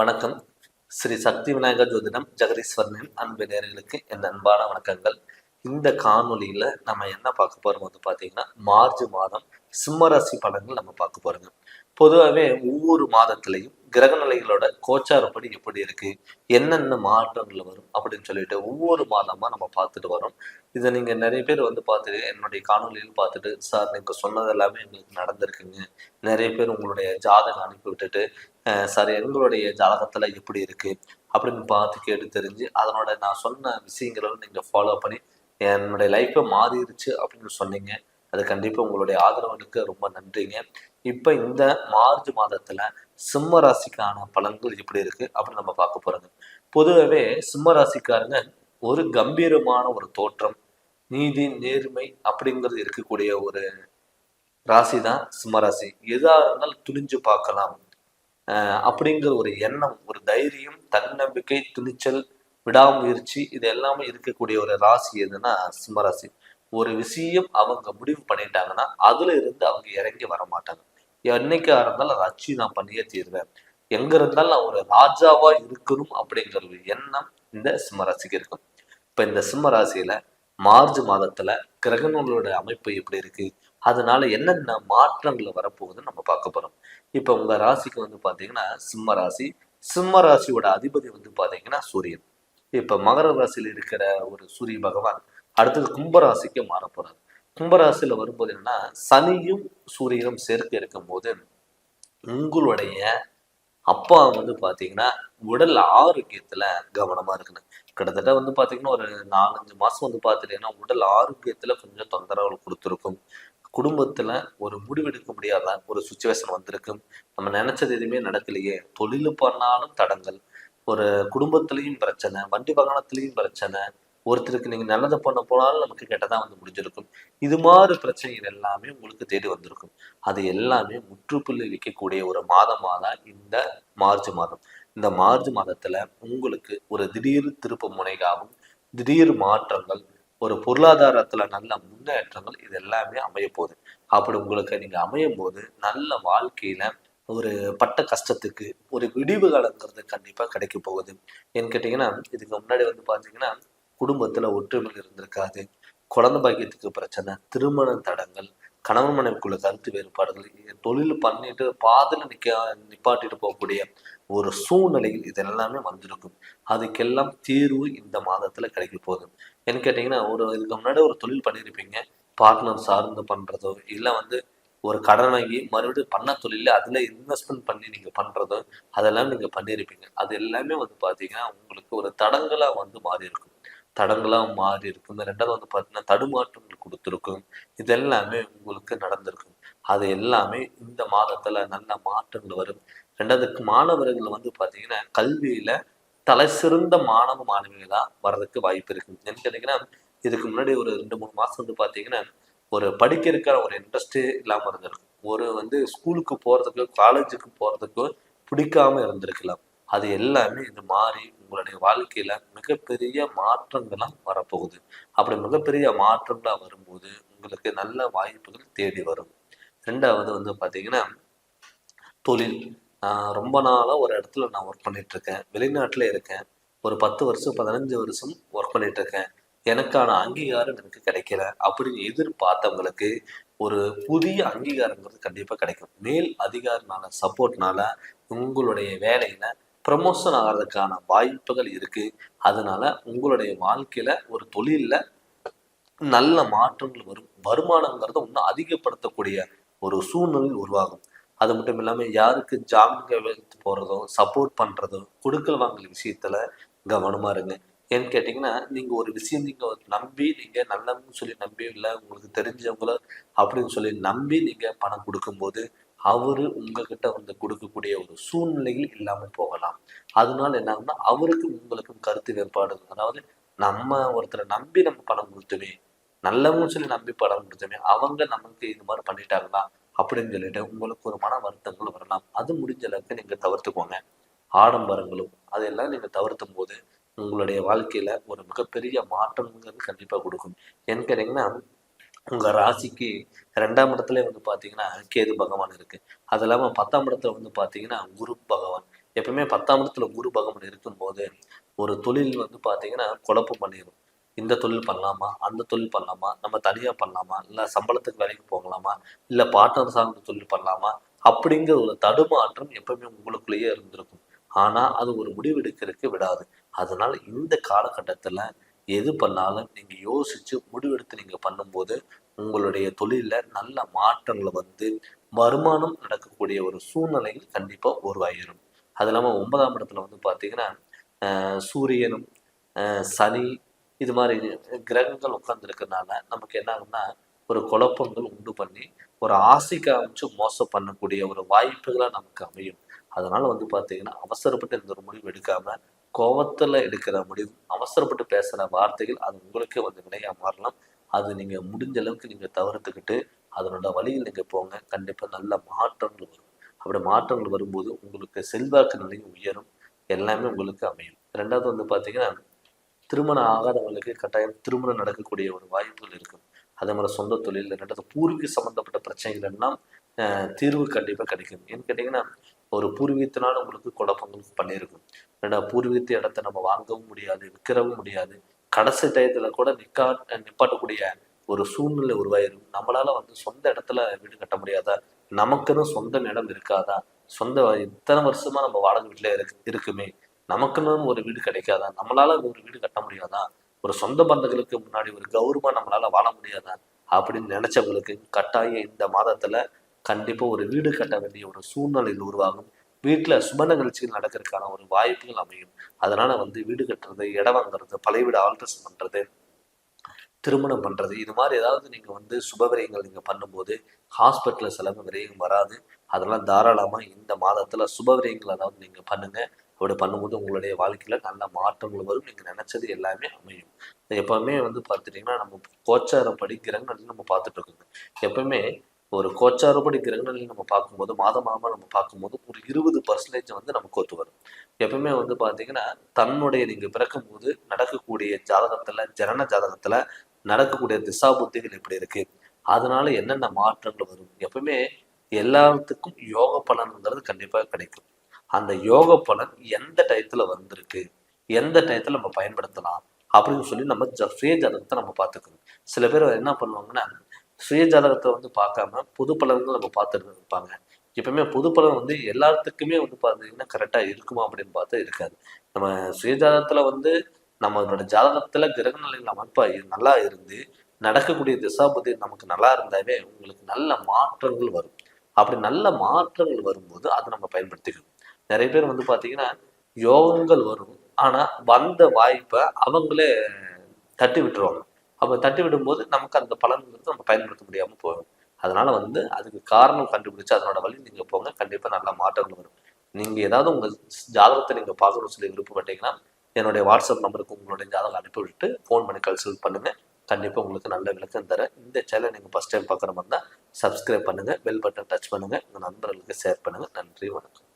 வணக்கம். ஸ்ரீ சக்தி விநாயகர் ஜோதிடம் ஜெகதீஸ்வரனின் அன்பு நேர்களுக்கு என் அன்பான வணக்கங்கள். இந்த காணொளியில நம்ம என்ன பார்க்க போறோம் வந்து பாத்தீங்கன்னா மார்ச் மாதம் சிம்மராசி பலன்கள் நம்ம பார்க்க போறோங்க. பொதுவாகவே ஒவ்வொரு மாதத்திலையும் கிரக நிலைகளோட கோச்சாரப்படி எப்படி இருக்கு? என்னென்ன மாற்றங்கள் வரும்? அப்படின்னு சொல்லிட்டு ஒவ்வொரு மாதமா நம்ம பார்த்துட்டு வரோம். இதை நீங்க நிறைய பேர் வந்து பார்த்துட்டு என்னுடைய காணொலியில் பார்த்துட்டு சார் நீங்க சொன்னது எல்லாமே எங்களுக்கு நடந்திருக்குங்க. நிறைய பேர் உங்களுடைய ஜாதகம் அனுப்பி விட்டுட்டு சார் எங்களுடைய ஜாதகத்துல எப்படி இருக்கு. அப்படின்னு பார்த்து கேட்டு தெரிஞ்சு அதனோட நான் சொன்ன விஷயங்களும் நீங்க ஃபாலோ பண்ணி என்னுடைய லைஃப்பை மாறிடுச்சு அப்படின்னு சொன்னீங்க. அது கண்டிப்பா உங்களுடைய ஆதரவுகளுக்கு ரொம்ப நன்றிங்க. இப்போ இந்த மார்ச் மாதத்துல சிம்ம ராசிக்கான பலன்கள் எப்படி இருக்கு அப்படின்னு நம்ம பார்க்க போறோங்க. பொதுவாகவே சிம்ம ராசிக்காரங்க ஒரு கம்பீரமான ஒரு தோற்றம் நீதி நேர்மை அப்படிங்கிறது இருக்கக்கூடிய ஒரு ராசி தான் சிம்மராசி எதா இருந்தாலும் துணிஞ்சு பார்க்கலாம். ஆஹ் அப்படிங்கிற ஒரு எண்ணம் ஒரு தைரியம் தன்னம்பிக்கை துணிச்சல் விடாமுயற்சி இது எல்லாமே இருக்கக்கூடிய ஒரு ராசி எதுன்னா சிம்மராசி ஒரு விஷயம் அவங்க முடிவு பண்ணிட்டாங்கன்னா அதுல இருந்து அவங்க இறங்கி வர மாட்டாங்க. என்னைக்கா இருந்தாலும் அதை அச்சீவ் நான் பண்ணியே தீருவேன். எங்க இருந்தாலும் நான் ஒரு ராஜாவா இருக்கணும் அப்படிங்கிற ஒரு எண்ணம் இந்த சிம்மராசிக்கு இருக்கும். இப்ப இந்த சிம்ம ராசியில மார்ச் மாதத்துல கிரகணங்களோட அமைப்பு எப்படி இருக்கு? அதனால என்னென்ன மாற்றங்கள் வரப்போகுதுன்னு நம்ம பார்க்க போறோம். இப்ப உங்க ராசிக்கு வந்து பாத்தீங்கன்னா சிம்ம ராசி. சிம்ம ராசியோட அதிபதி வந்து பாத்தீங்கன்னா சூரியன். இப்ப மகர ராசியில் இருக்கிற ஒரு சூரிய பகவான் அடுத்தது கும்பராசிக்கு மாற கும்பராசியில் கும்பராசியில வரும்போது என்னன்னா சனியும் சூரியனும் சேர்க்க இருக்கும்போது உங்களுடைய அப்பா வந்து பாத்தீங்கன்னா உடல் ஆரோக்கியத்துல கவனமா இருக்கணும். கிட்டத்தட்ட வந்து பாத்தீங்கன்னா ஒரு நாலஞ்சு மாசம் வந்து பார்த்துட்டீங்கன்னா உடல் ஆரோக்கியத்துல கொஞ்சம் தொந்தரவுகள் கொடுத்துருக்கும். குடும்பத்துல ஒரு முடிவெடுக்க முடியாத ஒரு சுச்சுவேஷன் வந்திருக்கும். நம்ம நினைச்சது எதுவுமே நடக்கலையே. தொழில் பண்ணாலும் தடங்கள். ஒரு குடும்பத்திலையும் பிரச்சனை வண்டி வாகனத்திலையும் பிரச்சனை ஒருத்தருக்கு நீங்க நல்லதை பண்ண போனாலும் நமக்கு கெட்டதா வந்து முடிஞ்சிருக்கும். இது மாதிரி பிரச்சனைகள் எல்லாமே உங்களுக்கு தேடி வந்திருக்கும். அது எல்லாமே முற்றுப்புள்ளி வைக்கக்கூடிய ஒரு மாதமாக தான் இந்த மார்ச் மாதம். இந்த மார்ச் மாதத்துல உங்களுக்கு ஒரு திடீர் திருப்பு முனைகாவும் திடீர் மாற்றங்கள் ஒரு பொருளாதாரத்துல நல்ல முன்னேற்றங்கள் இது எல்லாமே அமைய போகுது. அப்படி உங்களுக்கு நீங்க அமையும் போது நல்ல வாழ்க்கையில ஒரு பட்ட கஷ்டத்துக்கு ஒரு விடிவு காலங்கிறது கண்டிப்பா கிடைக்க போகுது. ஏன்னு கேட்டீங்கன்னா இதுக்கு முன்னாடி வந்து பாத்தீங்கன்னா குடும்பத்துல ஒற்றுமை இருந்திருக்காது. குழந்தை பாக்கியத்துக்கு பிரச்சனை திருமண தடங்கள் கணவன் மனைவிக்குள்ள கருத்து வேறுபாடுகள் தொழில் பண்ணிட்டு பாதில் நிக்க நிப்பாட்டிட்டு போகக்கூடிய ஒரு சூழ்நிலையில் இது எல்லாமே வந்திருக்கும். அதுக்கெல்லாம் தீர்வு இந்த மாதத்துல கிடைக்க போகுது. என்ன கேட்டீங்கன்னா ஒரு இதுக்கு முன்னாடி ஒரு தொழில் பண்ணியிருப்பீங்க பார்ட்னர் சார்ந்து பண்றதோ இல்லை வந்து ஒரு கடன் வாங்கி மறுபடியும் பண்ண தொழில அதுல இன்வெஸ்ட்மெண்ட் பண்ணி நீங்க பண்றதோ அதெல்லாம் நீங்க பண்ணியிருப்பீங்க அது எல்லாமே வந்து பாத்தீங்கன்னா உங்களுக்கு ஒரு தடங்களா வந்து மாறி இருக்கும் தடங்களா மாறி இருக்கும். ரெண்டாவது வந்து பாத்தீங்கன்னா தடுமாற்றங்கள் கொடுத்துருக்கும். இது எல்லாமே உங்களுக்கு நடந்திருக்கும். அது எல்லாமே இந்த மாதத்துல நல்ல மாற்றங்கள் வரும். ரெண்டாவதுக்கு மாணவர்கள் வந்து பாத்தீங்கன்னா கல்வியில தலை சிறந்த மாணவ மாணவிகளா வர்றதுக்கு வாய்ப்பு இருக்கு. என்ன கேட்டீங்கன்னா இதுக்கு முன்னாடி ஒரு ரெண்டு மூணு மாசம் வந்து பாத்தீங்கன்னா ஒரு படிக்க இருக்கிற ஒரு இன்ட்ரெஸ்டே இல்லாம இருந்திருக்கும். ஒரு வந்து ஸ்கூலுக்கு போறதுக்கு காலேஜுக்கு போறதுக்கு பிடிக்காம இருந்திருக்கலாம். அது எல்லாமே இது மாறி உங்களுடைய வாழ்க்கையில மிகப்பெரிய மாற்றங்கள்லாம் வரப்போகுது. அப்படி மிகப்பெரிய மாற்றங்களா வரும்போது உங்களுக்கு நல்ல வாய்ப்புகள் தேடி வரும். ரெண்டாவது வந்து பார்த்தீங்கன்னா தொழில். நான் ரொம்ப நாளாக ஒரு இடத்துல நான் ஒர்க் பண்ணிட்டு இருக்கேன் வெளிநாட்டில் இருக்கேன். ஒரு பத்து வருஷம் பதினஞ்சு வருஷம் ஒர்க் பண்ணிட்டு இருக்கேன் எனக்கான அங்கீகாரம் எனக்கு கிடைக்கல. அப்படின்னு எதிர்பார்த்தவங்களுக்கு ஒரு புதிய அங்கீகாரங்கிறது கண்டிப்பாக கிடைக்கும். மேல் அதிகாரினால சப்போர்ட்னால உங்களுடைய வேலையில ப்ரமோஷன் ஆகிறதுக்கான வாய்ப்புகள் இருக்கு. அதனால உங்களுடைய வாழ்க்கையில ஒரு தொழில்ல நல்ல மாற்றங்கள் வரும். வருமானங்கிறத இன்னும் அதிகப்படுத்தக்கூடிய ஒரு சூழ்நிலை உருவாகும். அது மட்டும் இல்லாம யாருக்கு ஜாமீன் வைத்து போறதோ சப்போர்ட் பண்றதோ கொடுக்கல் வாங்கல் விஷயத்துல கவனமா இருங்க. ஏன்னு கேட்டீங்கன்னா நீங்க ஒரு விஷயம் நீங்க நம்பி நீங்க நல்லதுன்னு சொல்லி நம்பி இல்லை உங்களுக்கு தெரிஞ்சவங்கள அப்படின்னு சொல்லி நம்பி நீங்க பணம் கொடுக்கும்போது அவரு உங்ககிட்ட வந்து கொடுக்கக்கூடிய ஒரு சூழ்நிலையில் இல்லாமல் போகலாம். அதனால என்ன ஆகும்னா அவருக்கும் உங்களுக்கும் கருத்து வேறுபாடு அதாவது நம்ம ஒருத்தரை நம்பி நம்ம பணம் கொடுத்தோமே நல்லவங்க சொல்லி நம்பி பணம் கொடுத்தோமே அவங்க நமக்கு இது மாதிரி பண்ணிட்டாங்களா அப்படின்னு சொல்லிட்டு உங்களுக்கு ஒரு மன வருத்தங்கள் வரலாம். அது முடிஞ்ச அளவுக்கு நீங்க தவிர்த்துக்கோங்க. ஆடம்பரங்களும் அதெல்லாம் நீங்க தவிர்த்தும் போது உங்களுடைய வாழ்க்கையில ஒரு மிகப்பெரிய மாற்றம்ங்கிறது கண்டிப்பா கொடுக்கும். ஏன்னு கேட்டீங்கன்னா உங்க ராசிக்கு ரெண்டாம் இடத்துல வந்து பாத்தீங்கன்னா கேது பகவான் இருக்கு. அது இல்லாம பத்தாம் இடத்துல வந்து பாத்தீங்கன்னா குரு பகவான். எப்பவுமே பத்தாம் இடத்துல குரு பகவான் இருக்கும்போது ஒரு தொழில் வந்து பார்த்தீங்கன்னா குழப்பம் பண்ணிடும் இந்த தொழில் பண்ணலாமா? அந்த தொழில் பண்ணலாமா? நம்ம தனியாக பண்ணலாமா? இல்லை சம்பளத்துக்கு வேலைக்கு போகலாமா? இல்லை பார்ட்னர் சார்ந்த தொழில் பண்ணலாமா? அப்படிங்கிற ஒரு தடுமாற்றம் எப்பவுமே உங்களுக்குள்ளேயே இருந்திருக்கும். ஆனால் அது ஒரு முடிவெடுக்கிறதுக்கு விடாது. அதனால இந்த காலகட்டத்தில் எது பண்ணாலும் நீங்கள் யோசித்து முடிவெடுத்து நீங்கள் பண்ணும்போது உங்களுடைய தொழிலில் நல்ல மாற்றங்கள் வந்து வருமானம் நடக்கக்கூடிய ஒரு சூழ்நிலைகள் கண்டிப்பாக உருவாகிடும் அது இல்லாமல் ஒன்பதாம் இடத்துல வந்து பார்த்தீங்கன்னா சூரியனும் சனி இது மாதிரி கிரகங்கள் உட்கார்ந்துருக்கறனால நமக்கு என்ன ஆகும்னா ஒரு குழப்பங்கள் உண்டு பண்ணி ஒரு ஆசைக்கு அமைச்சு மோசம் பண்ணக்கூடிய ஒரு வாய்ப்புகளாக நமக்கு அமையும். அதனால வந்து பார்த்தீங்கன்னா அவசரப்பட்டு இந்த ஒரு முடிவு எடுக்காம கோவத்துல எடுக்கிற முடிவு அவசரப்பட்டு பேசுற வார்த்தைகள் அது உங்களுக்கே வந்து வினையாக மாறலாம். அது நீங்க முடிஞ்ச அளவுக்கு நீங்க தவிர்த்துக்கிட்டு அதனோட வழியில் நீங்க போங்க. கண்டிப்பா நல்ல மாற்றங்கள் வரும். அப்படி மாற்றங்கள் வரும்போது உங்களுக்கு செல்வாக்கு நிலையும் உயரும். எல்லாமே உங்களுக்கு அமையும். ரெண்டாவது வந்து பார்த்தீங்கன்னா திருமணம் ஆகாதவங்களுக்கு கட்டாயம் திருமணம் நடக்கக்கூடிய ஒரு வாய்ப்புகள் இருக்கும். அதே மாதிரி சொந்த தொழில் ரெண்டாவது பூர்வீக சம்பந்தப்பட்ட பிரச்சனைகள் எல்லாம் தீர்வு கண்டிப்பாக கிடைக்கும். ஏன்னு கேட்டிங்கன்னா ஒரு பூர்வீகத்தினால உங்களுக்கு குழப்பங்கள் பண்ணியிருக்கும். ரெண்டாவது பூர்வீகத்து இடத்த நம்ம வாங்கவும் முடியாது விற்கிறவும் முடியாது. கடைசி டயத்துல கூட நிக்கா நிப்பாட்டக்கூடிய ஒரு சூழ்நிலை உருவாயிரும். நம்மளால வந்து சொந்த இடத்துல வீடு கட்ட முடியாதா? நமக்குன்னு சொந்த நிலம் இருக்காதா? சொந்த இத்தனை வருஷமா நம்ம வாடகை வீட்டுல இருக்கு இருக்குமே. நமக்குன்னு ஒரு வீடு கிடைக்காதா? நம்மளால ஒரு வீடு கட்ட முடியாதா? ஒரு சொந்த பந்தங்களுக்கு முன்னாடி ஒரு கௌரவமா நம்மளால வாழ முடியாதா? அப்படின்னு நினைச்சவங்களுக்கு கட்டாயம் இந்த மாதத்துல கண்டிப்பா ஒரு வீடு கட்ட வேண்டிய ஒரு சூழ்நிலையில் உருவாகும். வீட்டுல சுப நிகழ்ச்சிகள் நடக்கிறதுக்கான ஒரு வாய்ப்புகள் அமையும். அதனால வந்து வீடு கட்டுறது இடம் வாங்குறது பழைய வீடு ஆல்ட்ரேஷன் பண்றது திருமணம் பண்றது இது மாதிரி ஏதாவது நீங்க வந்து சுப விரயங்கள் நீங்க பண்ணும்போது ஹாஸ்பிட்டல் செலவு விரயம் வராது. அதெல்லாம் தாராளமா இந்த மாதத்துல சுப விரயங்கள் அதாவது நீங்க பண்ணுங்க. அப்படி பண்ணும்போது உங்களுடைய வாழ்க்கையில நல்ல மாற்றங்கள் வரும். நீங்க நினைச்சது எல்லாமே அமையும். எப்பவுமே வந்து பார்த்துட்டிங்கன்னா நம்ம கோச்சாரப்படி கிரகங்கள் நம்ம பார்த்துட்டு இருக்கோங்க. எப்பவுமே ஒரு கோச்சாரப்படி கிரகங்கள் நம்ம பார்க்கும்போது மாதம் மாதமா நம்ம பார்க்கும்போது ஒரு இருபது பர்சன்டேஜ் வந்து நமக்கு ஒத்து வரும். எப்பவுமே வந்து பார்த்தீங்கன்னா தன்னுடைய நீங்க பிறக்கும்போது நடக்கக்கூடிய ஜாதகத்துல ஜனன ஜாதகத்துல நடக்கக்கூடிய திசா புத்திகள் எப்படி இருக்கு? அதனால என்னென்ன மாற்றங்கள் வரும்? எப்பவுமே எல்லாத்துக்கும் யோக பலன்கிறது கண்டிப்பா கிடைக்கும். அந்த யோக பலன் எந்த டயத்தில் வந்திருக்கு? எந்த டயத்தில் நம்ம பயன்படுத்தலாம்? அப்படின்னு சொல்லி நம்ம சுய ஜாதகத்தை நம்ம பார்த்துக்கணும். சில பேர் என்ன பண்ணுவாங்கன்னா சுய ஜாதகத்தை வந்து பார்க்காம புது பலன்கள் நம்ம பார்த்துட்டு இருப்பாங்க. எப்பவுமே புது பலன் வந்து எல்லாத்துக்குமே வந்து பார்த்தீங்கன்னா கரெக்டாக இருக்குமா அப்படின்னு பார்த்தா இருக்காது. நம்ம சுய வந்து நம்மளோட ஜாதகத்தில் கிரக நிலைகள் அமைப்பாக நல்லா இருந்து நடக்கக்கூடிய திசாபதி நமக்கு நல்லா இருந்தாவே உங்களுக்கு நல்ல மாற்றங்கள் வரும். அப்படி நல்ல மாற்றங்கள் வரும்போது அதை நம்ம பயன்படுத்திக்கணும். நிறைய பேர் வந்து பார்த்தீங்கன்னா யோகங்கள் வரும். ஆனால் வந்த வாய்ப்பை அவங்களே தட்டி விட்டுருவாங்க. அப்போ தட்டி விடும்போது நமக்கு அந்த பலன்கிறது நம்ம பயன்படுத்த முடியாமல் போகும் அதனால வந்து அதுக்கு காரணம் கண்டுபிடிச்சு அதனோட வழி நீங்கள் போங்க. கண்டிப்பாக நல்ல மாற்றங்கள் வரும். நீங்கள் ஏதாவது உங்கள் ஜாதகத்தை நீங்கள் பார்க்கணும்னு சொல்லி விருப்பப்பட்டீங்கன்னா என்னுடைய வாட்ஸ்அப் நம்பருக்கு உங்களுடைய ஜாதகம் அனுப்பி விட்டு ஃபோன் பண்ணி கன்சல்ட் பண்ணுங்கள் கண்டிப்பாக உங்களுக்கு நல்ல விளக்கம் தரேன். இந்த சேனல் நீங்கள் ஃபஸ்ட் டைம் பார்க்குற மாதிரி தான் சப்ஸ்கிரைப் பண்ணுங்கள் பெல் பட்டன் டச் பண்ணுங்கள் உங்கள் நண்பர்களுக்கு ஷேர் பண்ணுங்கள் நன்றி வணக்கம்.